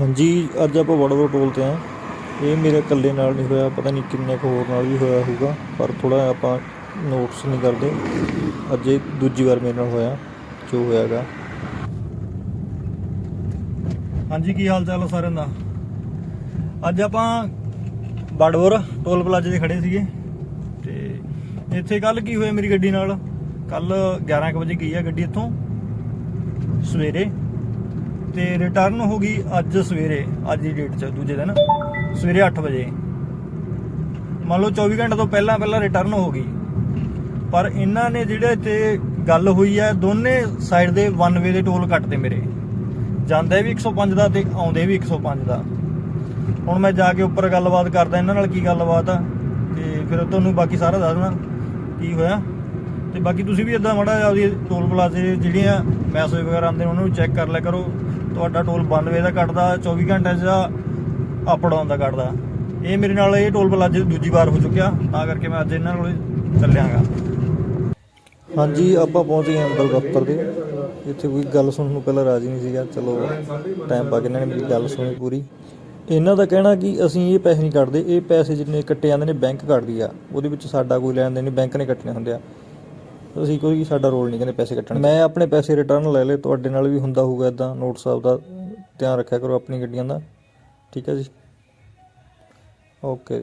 ਹਾਂਜੀ, ਅੱਜ ਆਪਾਂ ਵੜਵੜ ਟੋਲ ਤੇ ਆ ਇਹ ਮੇਰੇ ਇਕੱਲੇ ਨਾਲ ਨਹੀਂ ਹੋਇਆ, ਪਤਾ ਨਹੀਂ ਕਿੰਨੇ ਕੁ ਹੋਰ ਨਾਲ ਵੀ ਹੋਇਆ ਹੋਊਗਾ, ਪਰ ਥੋੜਾ ਆਪਾਂ ਨੋਟਸ ਨਹੀਂ ਕਰਦੇ। ਅੱਜ ਇਹ ਦੂਜੀ ਵਾਰ ਮੇਰੇ ਨਾਲ ਹੋਇਆ, ਜੋ ਹੋਇਆਗਾ। ਹਾਂਜੀ, ਕੀ ਹਾਲ ਚਾਲ ਹੈ ਸਾਰਿਆਂ ਦਾ? ਅੱਜ ਆਪਾਂ ਬੜਵਰ ਟੋਲ ਪਲਾਜ਼ੇ ਤੇ ਖੜੇ ਸੀਗੇ। ਤੇ ਇੱਥੇ ਕੱਲ ਕੀ ਹੋਇਆ ਮੇਰੀ ਗੱਡੀ ਨਾਲ? ਕੱਲ 11 ਕੁ ਵਜੇ ਗਈ ਆ ਗੱਡੀ ਇੱਥੋਂ। ਸਵੇਰੇ ਤੇ ਰਿਟਰਨ ਹੋ ਗਈ ਅੱਜ ਸਵੇਰੇ, ਅੱਜ ਦੀ ਡੇਟ 'ਚ, ਦੂਜੇ ਦਿਨ, ਸਵੇਰੇ 8 ਵਜੇ। ਮੰਨ ਲਓ 24 ਘੰਟੇ ਤੋਂ ਪਹਿਲਾਂ ਪਹਿਲਾਂ ਰਿਟਰਨ ਹੋ ਗਈ। ਪਰ ਇਹਨਾਂ ਨੇ ਜਿਹੜੇ ਇੱਥੇ ਗੱਲ ਹੋਈ ਹੈ, ਦੋਨੇ ਸਾਈਡ ਦੇ ਵਨ ਵੇ ਦੇ ਟੋਲ ਕੱਟਦੇ ਮੇਰੇ। ਜਾਂਦੇ ਵੀ 105 ਦਾ ਤੇ ਆਉਂਦੇ ਵੀ 105 ਦਾ। ਹੁਣ ਮੈਂ ਜਾ ਕੇ ਉੱਪਰ ਗੱਲਬਾਤ ਕਰਦਾ, ਇਹਨਾਂ ਨਾਲ ਕੀ ਗੱਲਬਾਤ ਆ, ਤੇ ਫਿਰ ਤੁਹਾਨੂੰ ਬਾਕੀ ਸਾਰਾ ਦੱਸ ਦੇਣਾ ਕੀ ਹੋਇਆ। ਤੇ ਬਾਕੀ ਤੁਸੀਂ ਵੀ ਇਦਾਂ ਮੜਾ ਆਪਦੀ ਟੋਲ ਪਲਾਜ਼ੇ ਜਿਹੜੀਆਂ ਮੈਸੇਜ ਵਗੈਰਾ ਆਉਂਦੇ ਨੇ, ਉਹਨਾਂ ਨੂੰ ਚੈੱਕ ਕਰ ਲਿਆ ਕਰੋ। ਤੁਹਾਡਾ ਟੋਲ 92 ਦਾ ਕੱਟਦਾ 24 ਘੰਟਿਆਂ 'ਚ ਅਪ ਡਾਊਨ ਦਾ ਕੱਟਦਾ। ਇਹ ਮੇਰੇ ਨਾਲ ਇਹ ਟੋਲ ਪਲਾਜ਼ੇ ਦੂਜੀ ਵਾਰ ਹੋ ਚੁੱਕਿਆ, ਤਾਂ ਕਰਕੇ ਮੈਂ ਅੱਜ ਇਹਨਾਂ ਕੋਲੇ ਚੱਲਿਆਗਾ। ਹਾਂਜੀ, ਆਪਾਂ ਪਹੁੰਚ ਗਏ ਅੰਦਰ ਦਫ਼ਤਰ ਦੇ। ਇੱਥੇ ਕੋਈ ਗੱਲ ਸੁਣਨ ਨੂੰ ਪਹਿਲਾਂ ਰਾਜੀ ਨਹੀਂ ਸੀਗਾ। ਚਲੋ ਟਾਈਮ ਪਾ ਕੇ ਇਹਨਾਂ ਨੇ ਮੇਰੀ ਗੱਲ ਸੁਣੀ ਪੂਰੀ। ਇਹਨਾਂ ਦਾ ਕਹਿਣਾ ਕਿ ਅਸੀਂ ਇਹ ਪੈਸੇ ਨਹੀਂ ਕੱਟਦੇ। ਇਹ ਪੈਸੇ ਜਿੰਨੇ ਕੱਟੇ ਜਾਂਦੇ ਨੇ ਬੈਂਕ ਕੱਟਦੀ ਆ। ਉਹਦੇ ਵਿੱਚ ਸਾਡਾ ਕੋਈ ਲੈਣ ਦੇਣ ਨਹੀਂ ਬੈਂਕ ਨੇ ਕੱਟਣੇ ਹੁੰਦੇ ਆ। ਅਸੀਂ ਕੋਈ ਸਾਡਾ ਰੋਲ ਨਹੀਂ ਕਹਿੰਦੇ ਪੈਸੇ ਕੱਟਣ ਮੈਂ ਆਪਣੇ ਪੈਸੇ ਰਿਟਰਨ ਲੈ ਲਏ ਤੁਹਾਡੇ ਨਾਲ ਵੀ ਹੁੰਦਾ ਹੋਊਗਾ ਇਦਾਂ ਨੋਟ ਸਾਹਿਬ ਦਾ ਧਿਆਨ ਰੱਖਿਆ ਕਰੋ ਆਪਣੀ ਗੱਡੀਆਂ ਦਾ। ਠੀਕ ਹੈ ਜੀ? ਓਕੇ